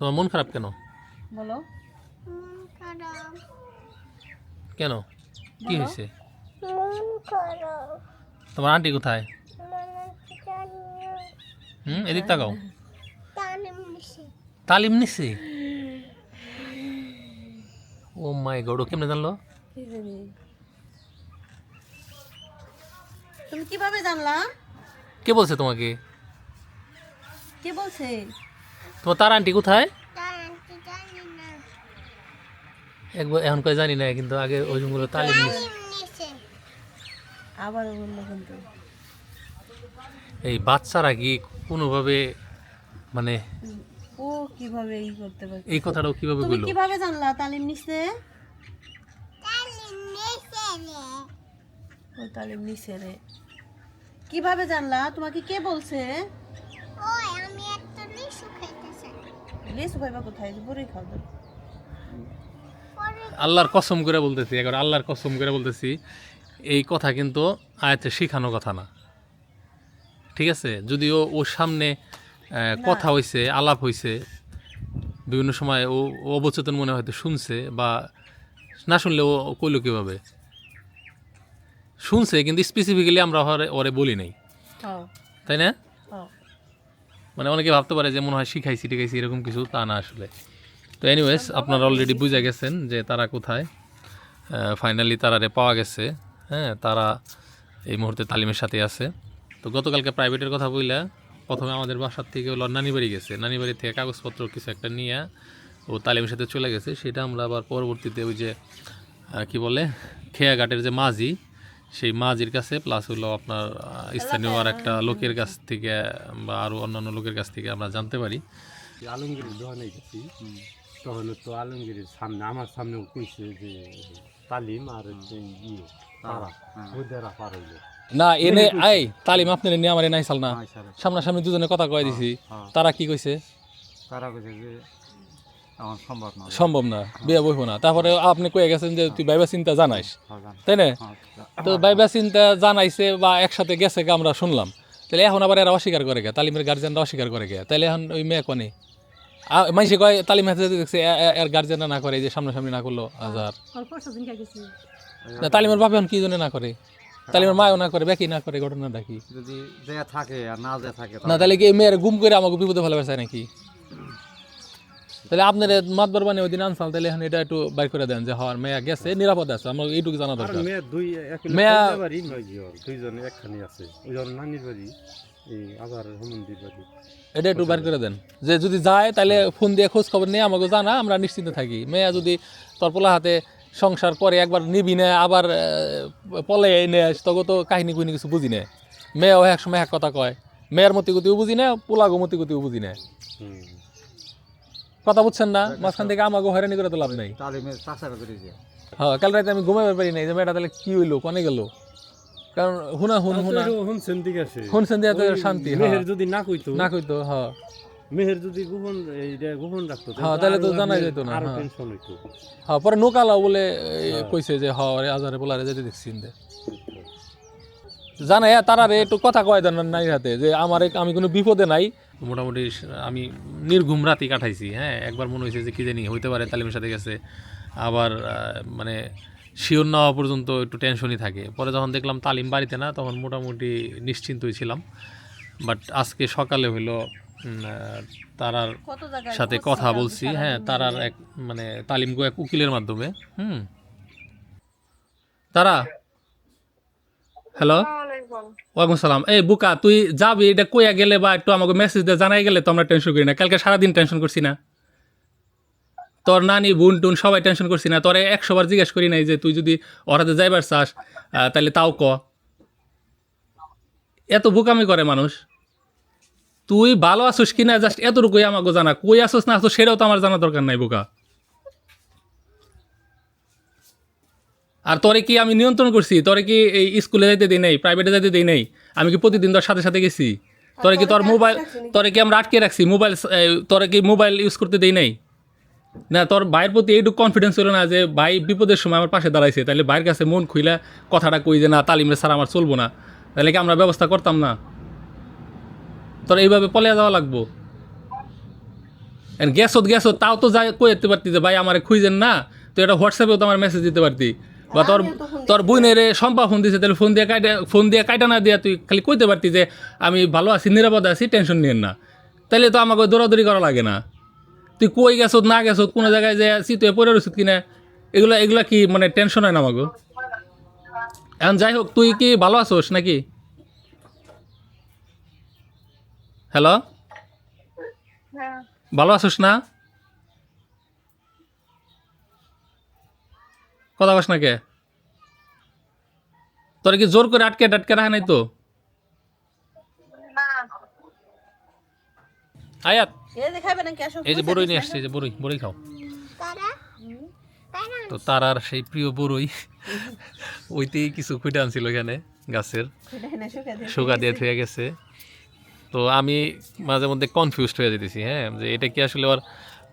তোমার মন খারাপ কেন? বলো। কেন? কি হয়েছে? তোমার আন্টি কোথায়? হুম এদিক তাকাও। তালিম নিছে। ও মাই গড ও কেমনে জানলো? তুমি কীভাবে জানলা? কে বলছে তোমাকে? কে বলছে? তোমার তার আন্টি কোথায়? টানতে জানি না। একবার এখন কয় জানি না কিন্তু আগে ওই জন্য তালিম নিছে আবার বলল কিন্তু। এই বাচ্চারা কি কোনোভাবে মানে ও কীভাবে ই করতে পারে এই কথাটাও কীভাবে তুমি বলল? কীভাবে জানলা তালিম নিছে টানে মিশে রে। ও তালিম নিছে রে। কীভাবে জানলা? তোমাকে কে বলছে ওই আমি একটা লিচু খাইতে চাই লেসু ভাইবা কোথায়? বুড়ি খাও আল্লাহর কসম করে বলতেছি একবার আল্লাহর কসম করে বলতেছি এই কথা কিন্তু আয়াতে শিখানো কথা না। ঠিক আছে? যদিও ওর সামনে কথা হইছে আলাপ হইছে বিভিন্ন সময় ও অবচেতন মনে হয়তো শুনছে বা না শুনলে ও কইলো কীভাবে? শুনছে কিন্তু স্পেসিফিক্যালি আমরা ওরে বলি নাই। তাই না? মানে অনেকে ভাবতে পারে যে মনে হয় শিখাইছি, টিখাইছি, এরকম কিছু, তা না আসলে। তো এনিওয়েজ আপনারা অলরেডি বুঝে গেছেন যে তারা কোথায়। ফাইনালি তারারে পাওয়া গেছে। হ্যাঁ তারা এই মুহূর্তে তালিমের সাথে আছে। তো গতকালকে প্রাইভেটের কথা বইলা, প্রথমে আমাদের বাসার থেকে হলো নানি বাড়ি গেছে। নানি বাড়ি থেকে কাগজপত্র কিছু একটা নিয়ে ও তালিমের সাথে চলে গেছে। সেটা আমরা আবার পরবর্তীতে ওই যে কি বলে, খেয়াঘাটের যে মাঝি সেই মাঝির কাছে প্লাস হলো আপনার স্থানীয় আর একটা লোকের কাছ থেকে বা আরও অন্যান্য লোকের কাছ থেকে আমরা জানতে পারি। আলমগীরের দোকানে গেছি। তখন তো আলমগীরের সামনে আমার সামনে কইছে যে তালিম আর ইয়ে পাড়া বুদ্ধেরা পার হইল। না এনে আই তালিম আপনার নিয়ে আমার নাই সাল না সামনাসামনি দুজনে কথা কয়ে দিছি। তারা কি কইছে? তারা কইছে যে সম্ভব না। না বিয়ে বইব না। তারপরে আপনি কয়ে গেছেন যে তুই বাইবা চিন্তা জানাইস তাই না? তো বাইবা চিন্তা জানাইছে বা একসাথে গেছে গে আমরা শুনলাম। তাহলে এখন আবার এরা অস্বীকার করে গে তালিমের গার্জেনরা অস্বীকার করে গে তাহলে এখন ওই মেয়ে কনে? মাইসে কয় তালিম হাতে দেখছে এর গার্জেনরা না করে এই যে সামনাসামনি না করল হাজার না তালিমের বাপে এখন কি জন্য না করে? তালিমের মায়ও না করে বেকি না করে ঘটনাটা কি? যদি থাকে আর না থাকে না তাহলে কি এই মেয়ের গুম করে আমাকে বিপদে ভালোবাসে নাকি? তাহলে আপনার মাতবার বানিয়ে ওই দিন আনসাল তাহলে এখন এটা একটু বাইর করে দেন যে হওয়ার মেয়া গেছে নিরাপদ আছে আমার এইটুকু জানা দরকার। মেয়ে দুইজনে একখানি আছে। ওই নানির বাড়ি এটা একটু বাইর করে দেন। যে যদি যায় তাহলে ফোন দিয়ে খোঁজ খবর নিয়ে আমাকে জানা আমরা নিশ্চিন্ত থাকি। মেয়া যদি তোর পোলা হাতে সংসার করে একবার নিবি না আবার পলে এনে তখন তো কাহিনী কুহিনী কিছু বুঝি না। মেয়েও এক সময় এক কথা কয় মেয়ের মতি গতিও বুঝি না পোলাগো মতি গতিও বুঝি না। কথা বুঝছেন না? মাঝখান থেকে আমাকে হয়রানি করে তো লাভ নাই। হ্যাঁ কাল রাতে আমি ঘুমাইতে পারি নাই যে মেয়েটা তাহলে কি হইল? কনে গেল? কারণ হুনা হুন হুনা। তো হুনছেন দিকে আছে। শুনছেন দিয়ে তো শান্তি হ্যাঁ। মেহের যদি না কইতো? না কইতো হ্যাঁ। মেহের যদি গোপন এইটা গোপন রাখতো হ্যাঁ, তাহলে তো আরও জানাই যেত না, আরও হ্যাঁ। টেনশন হইতো। হ্যাঁ পরে নোকালাও বলে কইছে যে হ রে আজারে বলারে যেতে দেখছি দে জানাই তারা রে একটু কথা কয় দেন নাই হাতে যে আমার আমি কোনো বিপদে নাই মোটামুটি আমি নির্ঘুম রাতি কাটাইছি হ্যাঁ? একবার মনে হয়েছে যে কি জানি হইতে পারে তালিমের সাথে গেছে। আবার মানে শিওর না হওয়া পর্যন্ত একটু টেনশনই থাকে। পরে যখন দেখলাম তালিম বাড়িতে না তখন মোটামুটি নিশ্চিন্তই ছিলাম। বাট আজকে সকালে হইল তারার সাথে কথা বলছি হ্যাঁ তারার এক মানে তালিম গো এক উকিলের মাধ্যমে হুম? তারা? হ্যালো? ওয়ালাইকুম সালাম। এই বুকা, তুই যাবি, এটা কইয়া গেলে বা একটু আমাকে মেসেজ দিয়ে জানাই গেলে তো আমরা টেনশন করি না। কালকে সারাদিন টেনশন করছি না। তোর নানি, বোন, টুন, সবাই টেনশন করছি না। তোরে একশো বার জিজ্ঞেস করি নাই যে, তুই যদি ওরাতে যাইবার চাস তাহলে তাও ক। এত বোকামি করে মানুষ। তুই ভালো আছিস কিনা জাস্ট এতটুকুই আমাকে জানা। কই আসোস না আসোস সেটাও তো আমার জানা দরকার নাই, বোকা। আর তোরে কি আমি নিয়ন্ত্রণ করছি? তোরে কি এই স্কুলে যাইতে দিই নাই? প্রাইভেটে যাইতে দিই নাই? আমি কি প্রতিদিন তোর সাথে সাথে গেছি? তোরে কি তোর মোবাইল তোরে কি আমরা আটকে রাখছি? মোবাইল তোরে কি মোবাইল ইউজ করতে দেই নাই? না তোর ভাইয়ের প্রতি এইটুকু কনফিডেন্স ছিল না যে ভাই বিপদের সময় আমার পাশে দাঁড়াইছে। তাহলে ভাইয়ের কাছে মন খুইলা কথাটা কই যে না তালিমরে স্যার আমার চলবো না। তাহলে কি আমরা ব্যবস্থা করতাম না? তোর এইভাবে পলিয়া যাওয়া লাগবো? গ্যাসত গ্যাসত তাও তো যাই কই যেতে পারতি যে ভাই আমার খুঁজেন না। তো এটা হোয়াটসঅ্যাপেও তো আমার মেসেজ দিতে পারতি। বা তোর তোর বোনের সম্পা ফোন দিছে তাহলে ফোন দিয়ে কাইটা ফোন দিয়ে কাইটা না দিয়া তুই খালি কইতে পারতি যে আমি ভালো আছি নিরাপদে আছি টেনশন নিয়েন না। তাহলে তো আমাকে দৌড়াদৌড়ি করা লাগে না। তুই কই গেছত না গেছত কোনো জায়গায় যে আছি তুই পড়ে রয়েছিস কিনা এগুলা এগুলা কি মানে টেনশন হয় না আমাকে? এখন যাই হোক তুই কি ভালো আছোস নাকি? হ্যালো? ভালো আছোস না? কথা কস না কে? তোর কি জোর করে আটকে টাটকে রাখে নাই তো? আয়াত এই যে বড়ই নিয়ে আসছে এই যে বড়ই বড়ই খাও। তো তার? আর সেই প্রিয় বড়ই ওইতেই কিছু খুঁটে আনছিল এখানে গাছের। শুকা দিয়ে থুয়ে গেছে। তো আমি মাঝে মধ্যে কনফিউজড হয়ে যেতেছি হ্যাঁ? যে এটা কি আসলে ওর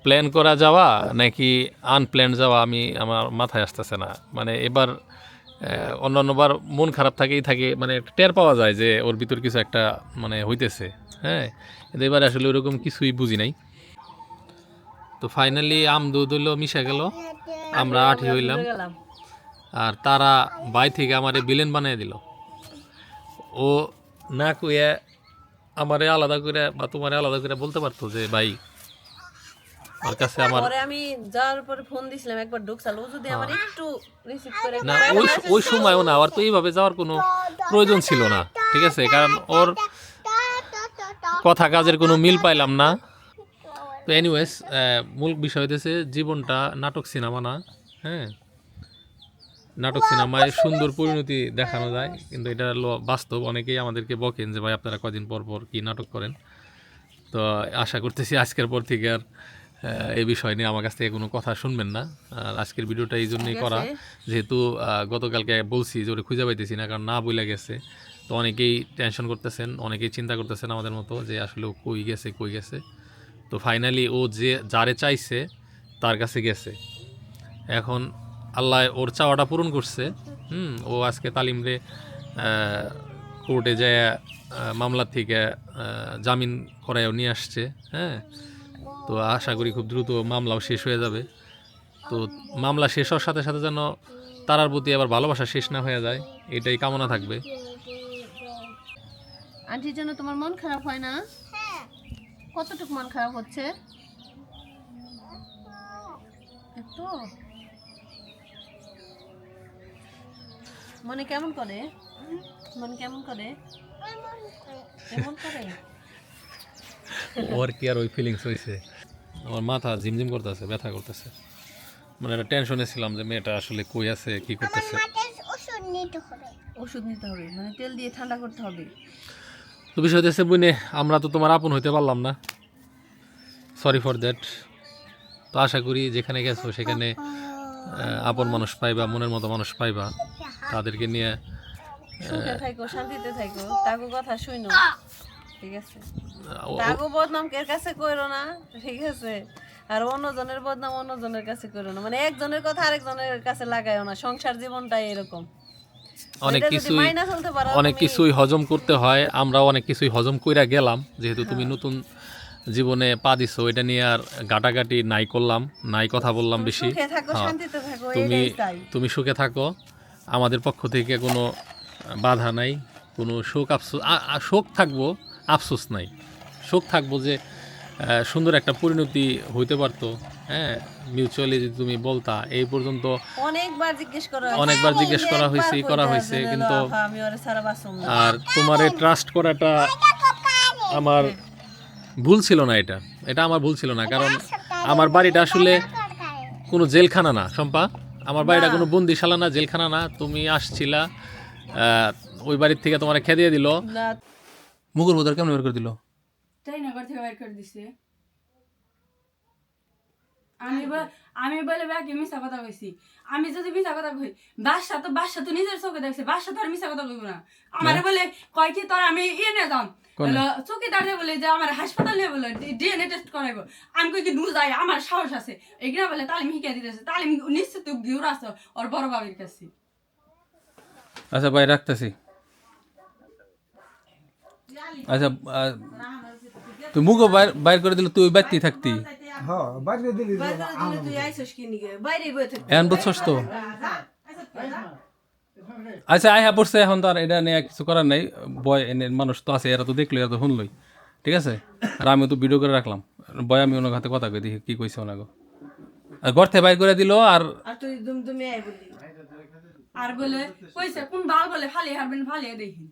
প্ল্যান করা যাওয়া নাকি আনপ্ল্যান যাওয়া আমি আমার মাথায় আসতেছে না। মানে এবার অন্যান্যবার মন খারাপ থাকেই থাকে মানে টের পাওয়া যায় যে ওর ভিতর কিছু একটা মানে হইতেছে হ্যাঁ? কিন্তু এবার আসলে ওরকম কিছুই বুঝি নাই। তো ফাইনালি আম দুধ হইল, মিশে গেল। আমরা আঠি হইলাম। আর তারা বাই থেকে আমারে বিলেন বানিয়ে দিল। ও না কইয়া আমারে আলাদা করে বা তোমারে আলাদা করে বলতে পারতো যে, ভাই ওর কাছে আমার পরে আমি যাওয়ার পরে ফোন দিছিলাম একবার ঢুকসাল ও যদি আমার একটু রিসিভ করে না ওই ওই সময়ও না আর তো এইভাবে যাওয়ার কোনো প্রয়োজন ছিল না ঠিক আছে? কারণ ওর কথা কাজের কোনো মিল পাইলাম না। তো এনিওয়েজ মূল বিষয় হইতেছে জীবনটা নাটক সিনেমা না হ্যাঁ? নাটক সিনেমায় সুন্দর পরিণতি দেখানো যায় কিন্তু এটা হলো বাস্তব অনেকেই আমাদেরকে বকেন যে ভাই আপনারা কদিন পর পর কি নাটক করেন? তো আশা করতেছি আজকের পর থেকে আর এই বিষয় নিয়ে আমার কাছ থেকে কোনো কথা শুনবেন না। আর আজকের ভিডিওটা এই জন্যই করা। যেহেতু গতকালকে বলছি যে ওরে খুঁজে পাইতেছি না কারণ না বইলে গেছে। তো অনেকেই টেনশন করতেছেন অনেকেই চিন্তা করতেছেন আমাদের মতো যে আসলে ও কই গেছে কই গেছে। তো ফাইনালি ও যে যারে চাইছে তার কাছে গেছে। এখন আল্লাহ ওর চাওয়াটা পূরণ করছে। হুম ও আজকে তালিম রে কোর্টে যায় মামলা থেকে জামিন করায়ও নিয়ে আসছে। হ্যাঁ তো আশা করি খুব দ্রুত মামলাও শেষ হয়ে যাবে। তো মামলা শেষ হওয়ার সাথে সাথে যেন তারার প্রতি আবার ভালোবাসা শেষ না হয়ে যায় এটাই কামনা থাকবে। আন্টির জন্য তোমার মন খারাপ হয় না? হ্যাঁ। কতটুকু মন খারাপ হচ্ছে? এত? মনে কেমন করে? মন কেমন করে? কেমন করে? ওর কি আর ওই ফিলিংস হয়েছে আমার মাথা ঝিমঝিম করতেছে ব্যথা করতেছে। মানে একটা টেনশনে ছিলাম যে মেয়েটা আসলে কই আছে কি করতেছে। ওষুধ নিতে হবে। ওষুধ নিতে হবে মানে তেল দিয়ে ঠান্ডা করতে হবে। তো বিষয় হচ্ছে বুনে আমরা তো তোমার আপন হইতে পারলাম না। সরি ফর দ্যাট তো আশা করি যেখানে গেছো সেখানে আপন মানুষ পাইবা মনের মতো মানুষ পাইবা। তাদেরকে নিয়ে সুখে থাকো শান্তিতে থাকো। তাগো কথা শুনো ঠিক আছে? তাগো বদনাম এর কাছে কইরো না ঠিক আছে? আর অন্যজনের বদনাম অন্যজনের কাছে কইরো না। মানে একজনের কথা আরেকজনের কাছে না সংসার জীবনটাই এরকম। অনেক কিছুই অনেক কিছুই হজম করতে হয় আমরাও অনেক কিছুই হজম কইরা গেলাম। যেহেতু তুমি নতুন জীবনে পা দিছো এটা নিয়ে আর গাটাগাটি নাই করলাম নাই কথা বললাম বেশি। সুখে থাকো হ্যাঁ। তুমি তুমি সুখে থাকো। আমাদের পক্ষ থেকে কোনো বাধা নাই কোনো শোক আফসোস শোক থাকব আফসোস নাই। শোক থাকব যে সুন্দর একটা পরিণতি হইতে পারতো হ্যাঁ? মিউচুয়ালি যদি তুমি বলতা এই পর্যন্ত অনেকবার জিজ্ঞেস করা অনেকবার জিজ্ঞেস করা হয়েছে করা হয়েছে কিন্তু আর তোমার ট্রাস্ট করাটা আমার ভুল ছিল না এটা। এটা আমার ভুল ছিল না কারণ আমার বাড়িটা আসলে কোনো জেলখানা না শম্পা। আমার বাড়িটা কোনো বন্দিশালা না জেলখানা না। তুমি আসছিলা ওই বাড়ির থেকে তোমার খেদিয়ে দিয়ে দিল। না। মুগুর বোধর কেমন বের করে দিল? তাই না থেকে বাইর করে দিছে। আমি আমি বলে ব্যাকে মিশা কথা কইছি? আমি যদি মিশা কথা কই বাসা তো বাসা তো নিজের চোখে দেখছে বাসা তো আর মিশা কথা কইব না। আমারে বলে কয় কি তোর আমি ইয়ে নিয়ে যাম? দাঁড়িয়ে বলে যে আমার হাসপাতাল নিয়ে বলে ডিএনএ টেস্ট করাইবো। আমি কই কি নু যাই আমার সাহস আছে। এগুলা বলে তালিম শিখিয়ে দিতেছে তালিম নিশ্চিত ঘিউর আছে ওর বড় বাবির কাছে। আচ্ছা ভাই রাখতেছি। আচ্ছা তুই মুগও বাইর করে দিলে তুই ওই বাড়িতেই থাকতি? হ্যাঁ এখন বুঝছস তো? আচ্ছা আই হ্যাঁ পড়ছে এখন তার এটা নিয়ে কিছু করার নাই। বয় এনে মানুষ তো আছে এরা তো দেখল এরা তো শুনলই। ঠিক আছে? আর আমি তো ভিডিও করে রাখলাম। বয় আমি ওনার হাতে কথা কই দেখি কি কইছে ওনাকে আর ঘর থেকে বাইর করে দিল আর আর তুই দুম দুমে আই বললি। আর বলে কইছে কোন বাল বলে ফালি হারবেন ফালিয়ে দেখি।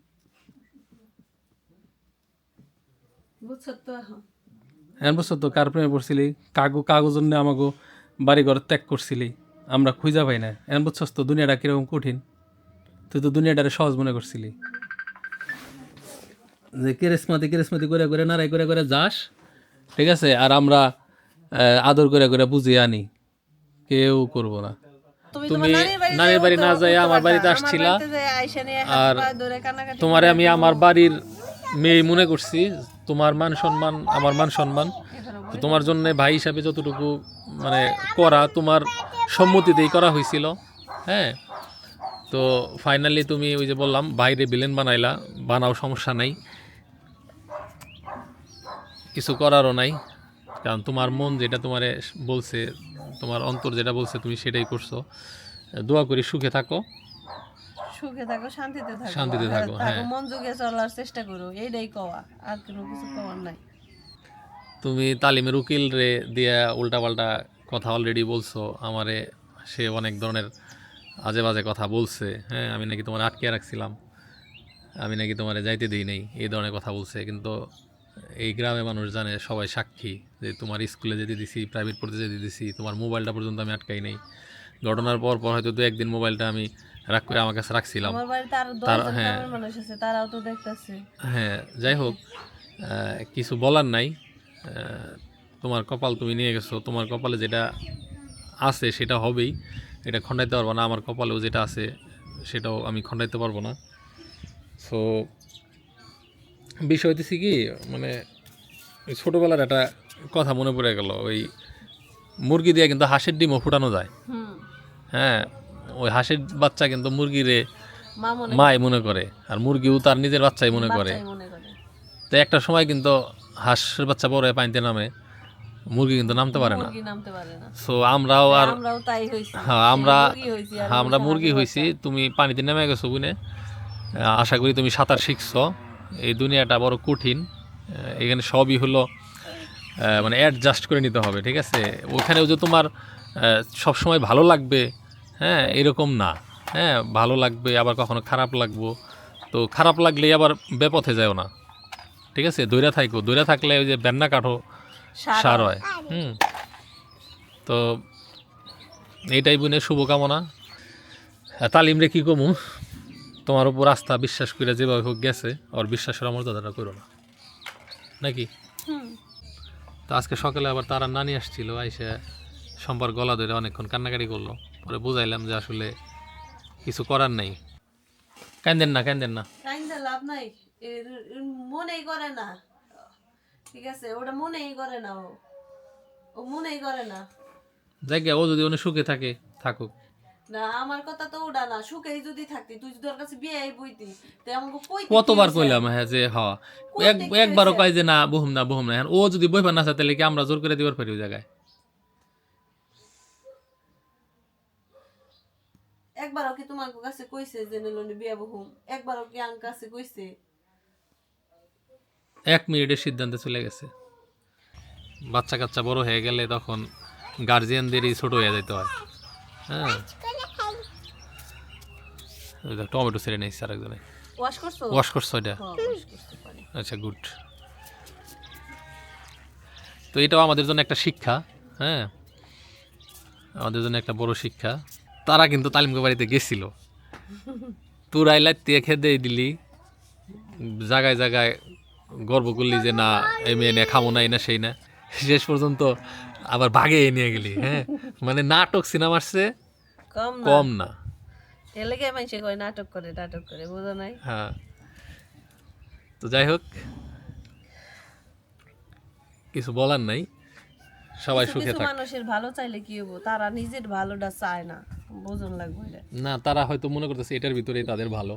এখন? বুঝছ তো কার প্রেমে পড়ছিলি? কাগো কাগজ জন্য আমাকে বাড়ি ঘর ত্যাগ করছিলি। আমরা খুঁজা পাই না। এখন বুঝছস তো দুনিয়াটা কীরকম কঠিন। তুই তো দুনিয়াটারে সহজ মনে করছিলি। যে কেরেসমাতি কেরেসমাতি করে করে নাড়াই করে করে যাস ঠিক আছে? আর আমরা আদর করে করে বুঝিয়ে আনি। কেউ করব না। তুমি নানির বাড়ি না যাই আমার বাড়িতে। আসছিলা। আর তোমারে আমি আমার বাড়ির মেয়ে মনে করছি তোমার মান সম্মান, আমার মান সম্মান তো তোমার জন্য ভাই হিসাবে যতটুকু মানে করা, তোমার সম্মতিতেই করা হয়েছিল হ্যাঁ? তো ফাইনালি তুমি ওই যে বললাম, বাইরে বিলেন বানাইলা, বানাও সমস্যা নাই। কিছু করারও নাই, কারণ তোমার মন যেটা তোমারে বলছে, তোমার অন্তর যেটা বলছে তুমি সেটাই করছ। দোয়া করি সুখে থাকো। সুখে থাকো শান্তিতে থাকো। শান্তিতে থাকো, হ্যাঁ। মন যুগে চলার চেষ্টা করো এইটাই কওয়া আর কোনো কিছু কওয়ার নাই। তুমি তালিমের উকিল রে দিয়া উল্টাপাল্টা কথা অলরেডি বলছো আমারে সে অনেক ধরনের আজে বাজে কথা বলছে হ্যাঁ আমি নাকি তোমার আটকে রাখছিলাম আমি নাকি তোমার যাইতে দিই নেই এই ধরনের কথা বলছে কিন্তু এই গ্রামে মানুষ জানে সবাই সাক্ষী যে তোমার স্কুলে যেতে দিছি প্রাইভেট পড়তে যেতে দিছি তোমার মোবাইলটা পর্যন্ত আমি আটকাই নাই। ঘটনার পর পর হয়তো দু একদিন মোবাইলটা আমি রাখ করে আমার কাছে রাখছিলাম। আমার বাড়িতে আরও দশজন হ্যাঁ। মানুষ আছে তারাও তো দেখতেছে। হ্যাঁ যাই হোক কিছু বলার নাই। তোমার কপাল তুমি নিয়ে গেছো। তোমার কপালে যেটা আছে সেটা হবেই। এটা খণ্ডাইতে পারব না আমার কপালেও যেটা আছে সেটাও আমি খণ্ডাইতে পারব না। সো বিষয় হইতেছে কি মানে ওই ছোটোবেলার একটা কথা মনে পড়ে গেল ওই মুরগি দিয়ে কিন্তু হাঁসের ডিমও ফুটানো যায়। হ্যাঁ ওই হাঁসের বাচ্চা কিন্তু মুরগিরে মা মনে মাই মনে করে আর মুরগিও তার নিজের বাচ্চাই মনে করে। তো একটা সময় কিন্তু হাঁসের বাচ্চা বড় হয়ে পানিতে নামে মুরগি কিন্তু নামতে পারে না। সো আমরাও আর তাই হইছি হ্যাঁ আমরা আর হ্যাঁ, আমরা মুরগি হয়েছি। তুমি পানিতে নেমে গেছো বুনে। আশা করি তুমি সাঁতার শিখছো। এই দুনিয়াটা বড় কঠিন। এখানে সবই হলো মানে অ্যাডজাস্ট করে নিতে হবে ঠিক আছে? ওখানেও যে তোমার সব সময় ভালো লাগবে হ্যাঁ এরকম না। হ্যাঁ ভালো লাগবে আবার কখনো খারাপ লাগবো। তো খারাপ লাগলেই আবার বেপথে যাও না। ঠিক আছে? দৈরা থাকো দৈরা থাকলে ওই যে বেন্না কাঠো সার হয়। হুম। তো এইটাই বোনের শুভকামনা। তালিম রে কি কমু? তোমার উপর আস্থা বিশ্বাস করে যেভাবে হোক গেছে ওর বিশ্বাসের মর্যাদাটা করো না। নাকি? তো আজকে সকালে আবার তারা নানি আসছিল আইসে সম্পর্ক গলা ধরে অনেকক্ষণ কান্নাকাটি করল। পরে বুঝাইলাম যে আসলে কিছু করার নেই। কান্দেন না কান্দেন না। কাইন্দা লাভ নাই। মনেই করে না। ঠিক আছে ওটা মনেই করে না ও। ও মনেই করে না। জায়গা ও যদি অনেক সুখে থাকে থাকুক। না আমার কথা তো ওটা না সুখেই যদি থাকতি তুই যদি ওর কাছে বিয়ে বইতি তে আমাকে কই কতবার কইলাম হ্যাঁ যে হ। এক একবারও কয় যে না বহুম না বহুম না। ও যদি বইবা না চায় তাহলে কি আমরা জোর করে দিবার পারি ওই জায়গায়? একবারও কি তোমার কাছে কইছে যে নিলনি বিয়ে বহুম একবারও কি আঙ্ক কাছে কইছে? এক মিনিটের সিদ্ধান্তে চলে গেছে। বাচ্চা কাচ্চা বড় হয়ে গেলে তখন গার্জিয়ানদেরই ছোট হয়ে যেতে হয়। হ্যাঁ। টমেটো ছেড়ে নিয়েছে আরেকজনে। ওয়াশ করছ? ওয়াশ করছ এটা? হ্যাঁ। আচ্ছা গুড তো এটাও আমাদের জন্য একটা শিক্ষা হ্যাঁ। আমাদের জন্য একটা বড় শিক্ষা। তারা কিন্তু তালিমকে বাড়িতে গেছিল। তোর আইলাই দিয়ে খেয়ে দিলি জায়গায় জায়গায় গর্ব করলি যে না এই মেয়ে নিয়ে খামো না এই না সেই না। শেষ পর্যন্ত আবার ভাগে নিয়ে গেলি হ্যাঁ? মানে নাটক সিনেমার চেয়ে কম না। কম না। এলাকায় মানুষে কয় নাটক করে নাটক করে বুঝো নাই? হ্যাঁ। তো যাই হোক কিছু বলার নাই। সবাই সুখে থাক। মানুষের ভালো চাইলে কি হব? তারা নিজের ভালোটা চায় না। বোঝন লাগবে এটা। না তারা হয়তো মনে করতেছে এটার ভিতরেই তাদের ভালো।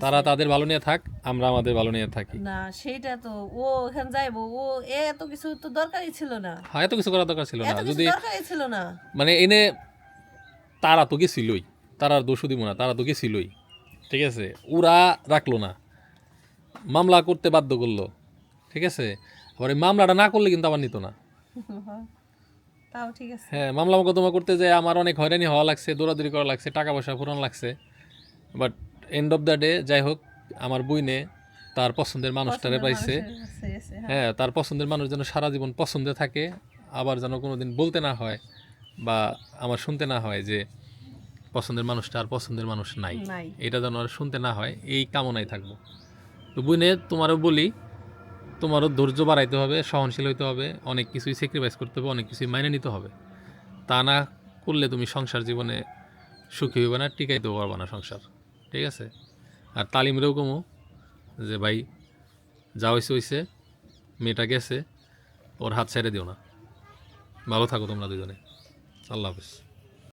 তারা তাদের ভালো নিয়ে থাক আমরা আমাদের ভালো নিয়ে থাকি। না সেইটা তো ও ওখানে যাইবো ও এত কিছু তো দরকারই ছিল না। হ্যাঁ এত কিছু করার দরকার ছিল না। যদি দরকারই ছিল না। মানে এনে তারা তো গেছিলই তারা আর দোষও দিব না তারা তো গেছিলই। ঠিক আছে? ওরা রাখল না। মামলা করতে বাধ্য করল। ঠিক আছে? আবার এই মামলাটা না করলে কিন্তু আবার নিত না। তাও ঠিক আছে। হ্যাঁ মামলা মোকদ্দমা করতে যে আমার অনেক হয়রানি হওয়া লাগছে দৌড়াদৌড়ি করা লাগছে টাকা পয়সা ফুরান লাগছে। But end of the day যাই হোক আমার বইনে তার পছন্দের মানুষটারে পাইছে। হ্যাঁ। হ্যাঁ তার পছন্দের মানুষ যেন সারা জীবন পছন্দে থাকে আবার যেন কোনোদিন বলতে না হয় বা আমার শুনতে না হয় যে পছন্দের মানুষটা আর পছন্দের মানুষ নাই। নাই। এটা যেন আর শুনতে না হয় এই কামনায় থাকব। তো বুনে তোমারও বলি তোমারও ধৈর্য বাড়াইতে হবে, সহনশীল হইতে হবে, অনেক কিছুই স্যাক্রিফাইস করতে হবে, অনেক কিছুই মাইনে নিতে হবে। তা না করলে তুমি সংসার জীবনে সুখী হইবে না টিকাইতেও পারবে না সংসার, ঠিক আছে? আর তালিমরেও কমো যে, ভাই, যা হয়েছে হয়েছে মেয়েটা গেছে, ওর হাত ছেড়ে দিও না। ভালো থাকো তোমরা দুজনে আল্লাহ হাফিজ।